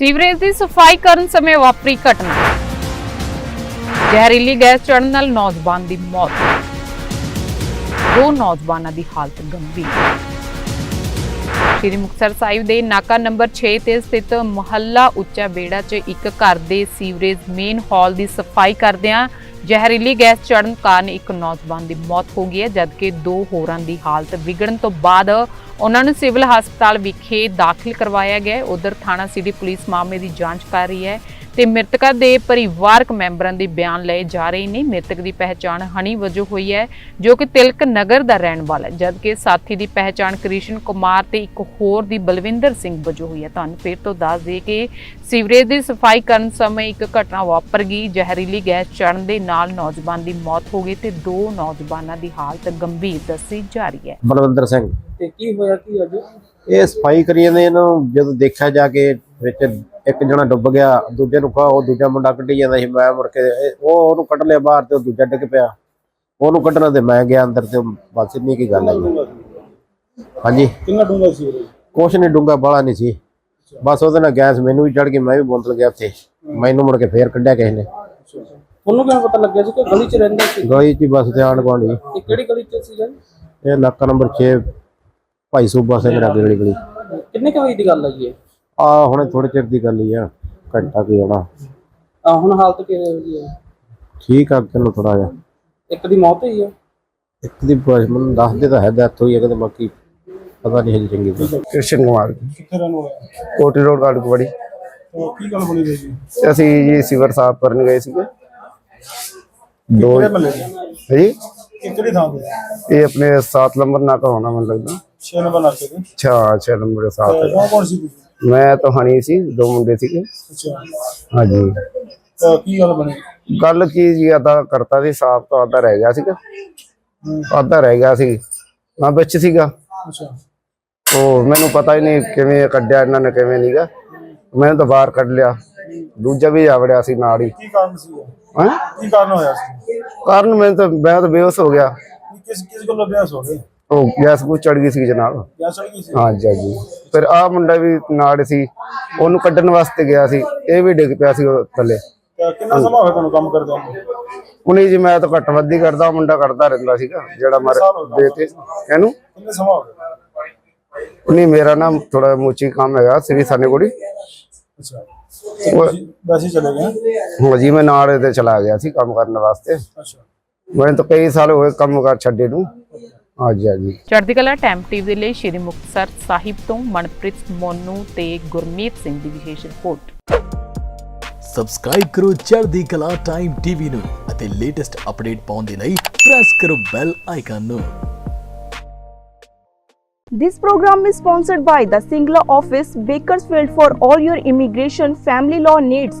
Sewerage ਦੀ ਸਫ਼ਾਈ ਕਰਨ ਸਮੇਂ ਵਾਪਰੀ ਘਟਨਾ। ਜ਼ਹਿਰੀਲੀ ਗੈਸ ਚੜਨ ਨਾਲ ਨੌਜਵਾਨ ਦੀ ਮੌਤ। ਦੋ ਨੌਜਵਾਨਾਂ ਦੀ ਹਾਲਤ ਗੰਭੀਰ। ਸ਼੍ਰੀ ਮੁਕਤਸਰ ਸਾਹਿਬ ਦੇ ਨਾਕਾ ਨੰਬਰ 6 ਤੇ ਸਥਿਤ ਮੁਹੱਲਾ ਉੱਚਾ ਬੇੜਾ 'ਚ ਇੱਕ ਘਰ ਦੇ ਸੀਵਰੇਜ ਮੇਨ ਹਾਲ ਦੀ ਸਫ਼ਾਈ ਕਰਦਿਆਂ ਜ਼ਹਿਰੀਲੀ ਗੈਸ ਚੜਨ ਕਾਰਨ ਇੱਕ ਨੌਜਵਾਨ ਦੀ ਮੌਤ ਹੋ ਗਈ ਹੈ, ਜਦਕਿ ਦੋ ਹੋਰਾਂ ਦੀ ਹਾਲਤ ਵਿਗੜਨ ਤੋਂ ਬਾਅਦ ਉਹਨਾਂ ਨੂੰ ਸਿਵਲ ਹਸਪਤਾਲ ਵਿਖੇ ਦਾਖਲ ਕਰਵਾਇਆ ਗਿਆ ਉਧਰ ਥਾਣਾ ਸਿਟੀ ਪੁਲਿਸ ਮਾਮਲੇ ਦੀ ਜਾਂਚ ਕਰ ਰਹੀ ਹੈ। ਤੇ ਮ੍ਰਿਤਕਾਂ ਦੇ ਪਰਿਵਾਰਕ ਮੈਂਬਰਾਂ ਦੇ ਬਿਆਨ ਲਏ ਜਾ ਰਹੇ ਨੇ। ਮ੍ਰਿਤਕ ਦੀ ਪਹਿਚਾਣ ਹਨੀ ਵਜੋਂ ਹੋਈ ਹੈ ਜੋ ਕਿ ਤਿਲਕ ਨਗਰ ਦਾ ਰਹਿਣ ਵਾਲਾ ਹੈ ਜਦਕਿ ਸਾਥੀ ਦੀ ਪਹਿਚਾਣ ਕ੍ਰਿਸ਼ਨ ਕੁਮਾਰ ਤੇ ਇੱਕ ਹੋਰ ਦੀ ਬਲਵਿੰਦਰ ਸਿੰਘ ਵਜੋਂ ਹੋਈ ਹੈ। ਤੁਹਾਨੂੰ ਫਿਰ ਤੋਂ ਦੱਸ ਦਈਏ ਕਿ ਸੀਵਰੇਜ ਦੀ ਸਫ਼ਾਈ ਕਰਨ ਸਮੇਂ ਇੱਕ ਘਟਨਾ ਵਾਪਰ ਗਈ। ਜ਼ਹਿਰੀਲੀ ਗੈਸ ਚੜਨ ਦੇ ਨਾਲ ਨੌਜਵਾਨ ਦੀ ਮੌਤ ਹੋ ਗਈ ਤੇ ਦੋ ਨੌਜਵਾਨਾਂ ਦੀ ਹਾਲਤ ਗੰਭੀਰ ਦੱਸੀ ਜਾ ਰਹੀ ਹੈ। ਬਲਵੰਦਰ ਸਿੰਘ। ਤੇ ਕੀ ਹੋਇਆ ਕੀ ਅੱਜ? ਇਹ ਸਫ਼ਾਈ ਕਰੀ ਜਾਂਦੇ ਇਹਨੂੰ ਜਦੋਂ ਦੇਖਿਆ ਜਾ ਕੇ ਵਿੱਚ ਇੱਕ ਜਣਾ ਡੁੱਬ ਗਿਆ ਦੂਜੇ ਨੂੰ ਕਹਾ ਉਹ ਦੂਜਾ ਮੁੰਡਾ ਕੱਢੀ ਜਾਂਦਾ ਸੀ ਮੈਂ ਮੁੜ ਕੇ ਉਹ ਉਹਨੂੰ ਕੱਢ ਲਿਆ ਬਾਹਰ ਤੇ ਉਹ ਦੂਜਾ ਡਿੱਗ ਪਿਆ। ਉਹਨੂੰ ਕੱਢਣਾ ਤੇ ਮੈਂ ਗਿਆ ਅੰਦਰ ਤੇ ਬਸ ਇੰਨੀ ਕੀ ਗੱਲ ਹੈ ਹਾਂਜੀ। ਕਿੰਨਾ ਡੂੰਘਾ ਸੀ ਉਹ? ਕੁਛ ਨਹੀਂ ਡੂੰਗਾ ਬਾਲਾ ਨਹੀਂ ਸੀ। ਬਸ ਉਹਦੇ ਨਾਲ ਗੈਸ ਮੈਨੂੰ ਵੀ ਚੜ ਗਈ ਮੈਂ ਵੀ ਬੋਤਲ ਗਿਆ ਉੱਥੇ। ਮੈਨੂੰ ਮੁੜ ਕੇ ਫੇਰ ਕੱਢਿਆ ਕਿਸੇ ਨੇ। ਉਹਨੂੰ ਕਿਵੇਂ ਪਤਾ ਲੱਗਿਆ ਸੀ ਕਿ ਗਲੀ 'ਚ ਰਹਿੰਦਾ ਸੀ? ਗਲੀ 'ਚ ਬਸ ਗੁਆਂਢ ਹੀ। ਤੇ ਕਿਹੜੀ ਗਲੀ 'ਚ ਸੀ ਜੀ? ਇਹ ਨਾਕਾ ਨੰਬਰ 6 ਭਾਈ ਸੂਬਾ ਸਿੰਘ ਰਾਗੇ ਵਾਲੀ ਗਲੀ। ਕਿੰਨੇ ਕੁ ਵਜੇ ਦੀ ਗੱਲ ਹੈ ਜੀ ਇਹ? ਆ ਹੁਣੇ ਥੋੜੇ ਚਿਰ ਦੀ ਗੱਲ ਹੀ ਆ ਘੰਟਾ ਕੀ ਹੋਣਾ। ਆ ਹੁਣ ਹਾਲਤ ਕਿਹੋ ਜਿਹੀ ਹੈ ਠੀਕ ਆ ਤੈਨੂੰ ਥੋੜਾ ਜਿਹਾ। ਇੱਕ ਦੀ ਮੌਤ ਹੋਈ ਹੈ ਇੱਕ ਦੀ ਬਸ ਮੈਨੂੰ ਦੱਸਦੇ ਤਾਂ ਹੈ ਡੈਥ ਹੋਈ ਹੈ ਕਹਿੰਦੇ ਬਾਕੀ ਪਤਾ ਨਹੀਂ ਹੈ ਚੰਗੀ ਤਰ੍ਹਾਂ। ਕ੍ਰਿਸ਼ਨ ਕੁਮਾਰ। ਕਿੱਥੇ ਰਹਿਣ ਹੋਇਆ ਕੋਟੀ ਰੋਡ ਕੀ ਗੱਲ ਬਣੀ ਰਹੀ ਜੀ ਅਸੀਂ ਜੀ ਸਿਵਰ ਸਾਫ਼ ਕਰਨ ਗਏ ਸੀਗੇ। ਦੋ ਜੀ ਕਿਹੜੀ ਥਾਂ ਤੇ ਇਹ ਆਪਣੇ 7 ਨੰਬਰ ਨਾਕਾ ਹੋਣਾ ਮੈਨੂੰ ਲੱਗਦਾ। 6 ਨੰਬਰ ਨਾਕੇ ਤੇ ਅੱਛਾ 6 ਨੰਬਰ ਦੇ ਸਾਥ ਕੌਣ ਕੌਣ ਸੀ ਤੁਸੀਂ? ਮੈਂ ਤਾਂ ਹਣੀ ਸੀ ਦੋ ਮੁੰਡੇ ਸੀਗੇ। ਅੱਛਾ। ਹਾਂਜੀ। ਤਾਂ ਕੀ ਗੱਲ ਬਣੀ? ਗੱਲ ਕੀ ਜੀ ਆਦਾ ਕਰਤਾ ਸੀ ਸਾਫ਼ ਤਾਂ ਆਦਾ ਰਹਿ ਗਿਆ ਸੀਗਾ। ਆਦਾ ਰਹਿ ਗਿਆ ਸੀ। ਮੈਂ ਵਿੱਚ ਸੀਗਾ। ਅੱਛਾ। ਉਹ ਮੈਨੂੰ ਪਤਾ ਹੀ ਨਹੀਂ ਕਿਵੇਂ ਕੱਢਿਆ ਇਹਨਾਂ ਨੇ ਕਿਵੇਂ ਨਹੀਂਗਾ ਮੈਂ ਤਾਂ ਬਾਹਰ ਕੱਢ ਲਿਆ। ਦੂਜਾ ਵੀ ਆਵੜਿਆ ਸੀ ਨਾਲ ਹੀ। ਕੀ ਕਾਰਨ ਸੀ ਉਹ? ਹੈਂ? ਕੀ ਕਾਰਨ ਹੋਇਆ ਸੀ? ਕਾਰਨ ਮੈਂ ਤਾਂ ਮੈਂ ਤਾਂ ਬੇਹੋਸ਼ ਹੋ ਗਿਆ। ਕਿਸ ਕਿਸ ਗੱਲੋਂ ਅਭਿਆਸ ਹੋ ਗਏ? ਉਹ ਗੈਸ ਬੂ ਚੜ ਗਈ ਸੀ ਜਨਾਬ। ਗਿਆ ਚੜ ਗਈ ਸੀ? ਹਾਂਜੀ ਹਾਂਜੀ। ਫਿਰ ਆ ਮੁੰਡਾ ਵੀ ਨਾਲ ਸੀ ਉਹਨੂੰ ਕੱਢਣ ਵਾਸਤੇ ਗਿਆ ਸੀ ਇਹ ਵੀ ਡਿੱਗ ਪਿਆ ਸੀ ਉਹ ਥੱਲੇ। ਤਾਂ ਕਿੰਨਾ ਸਮਾਂ ਹੋਇਆ ਤੁਹਾਨੂੰ ਕੰਮ ਕਰਦੇ ਨੂੰ? ਉਹਨੇ ਜੀ ਮੈਂ ਤਾਂ ਘੱਟ ਵੱਧ ਹੀ ਕਰਦਾ ਮੁੰਡਾ ਕਰਦਾ ਰਹਿੰਦਾ ਸੀਗਾ ਜਿਹੜਾ ਮਰ ਦੇ ਤੇ ਇਹਨੂੰ? ਕਿੰਨੇ ਸਮਾਂ ਹੋ ਗਿਆ ਉਹਨੇ ਮੇਰਾ ਨਾਮ ਥੋੜਾ ਮੂਚੀ ਕੰਮ ਹੈਗਾ ਸ੍ਰੀ ਸਾਨੇਗੁੜੀ। ਅੱਛਾ। ਤੇ ਤੁਸੀਂ ਵੈਸੇ ਹੀ ਚਲੇ ਗਏ? ਹਾਂ ਜੀ ਮੈਂ ਨਾਲ ਇਹਦੇ ਚਲਾ ਗਿਆ ਸੀ ਕੰਮ ਕਰਨ ਵਾਸਤੇ। ਅੱਛਾ। ਮੈਨੂੰ ਤਾਂ ਕਈ ਸਾਲ ਹੋਏ ਕੰਮ ਕਰ ਛੱਡੇ ਨੂੰ। ਹਾਂਜੀ ਹਾਂਜੀ। ਚੜ੍ਹਦੀ ਕਲਾ ਟਾਈਮ ਟੀਵੀ ਦੇ ਲਈ ਸ਼੍ਰੀ ਮੁਕਤਸਰ ਸਾਹਿਬ ਤੋਂ ਮਨਪ੍ਰੀਤ ਮੋਨੂ ਤੇ ਗੁਰਮੀਤ ਸਿੰਘ ਦੀ ਵਿਸ਼ੇਸ਼ ਰਿਪੋਰਟ। ਸਬਸਕ੍ਰਾਈਬ ਕਰੋ ਚੜ੍ਹਦੀ ਕਲਾ ਟਾਈਮ ਟੀਵੀ ਨੂੰ ਅਤੇ ਲੇਟੈਸਟ ਅਪਡੇਟ ਪਾਉਣ ਦੇ ਲਈ ਪ੍ਰੈਸ ਕਰੋ ਬੈਲ ਆਈਕਨ ਨੂੰ। This program is sponsored by the Singla office, Bakersfield for all your immigration family law needs.